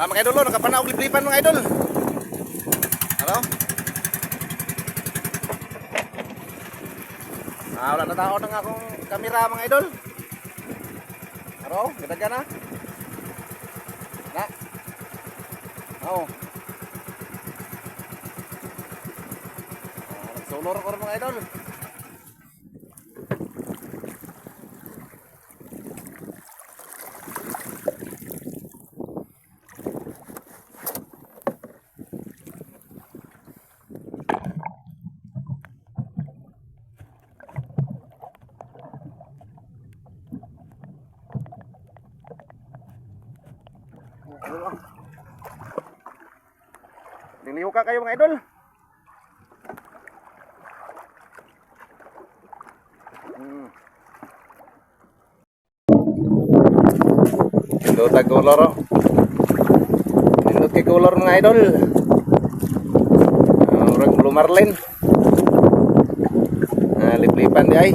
Ah, mga idol, oh, nakapanaog liplipan mga idol. Ano? Ah, wala na tao ng akong kamera mga idol. Ano? Ganda na? Na? Oo. Ah, nagsulor ko mga idol. Liliho ka kayo mga idol. Hmm. Oh. Pindot kay color mga idol. Orang blue marlin. Ah, lip-lipan di ay.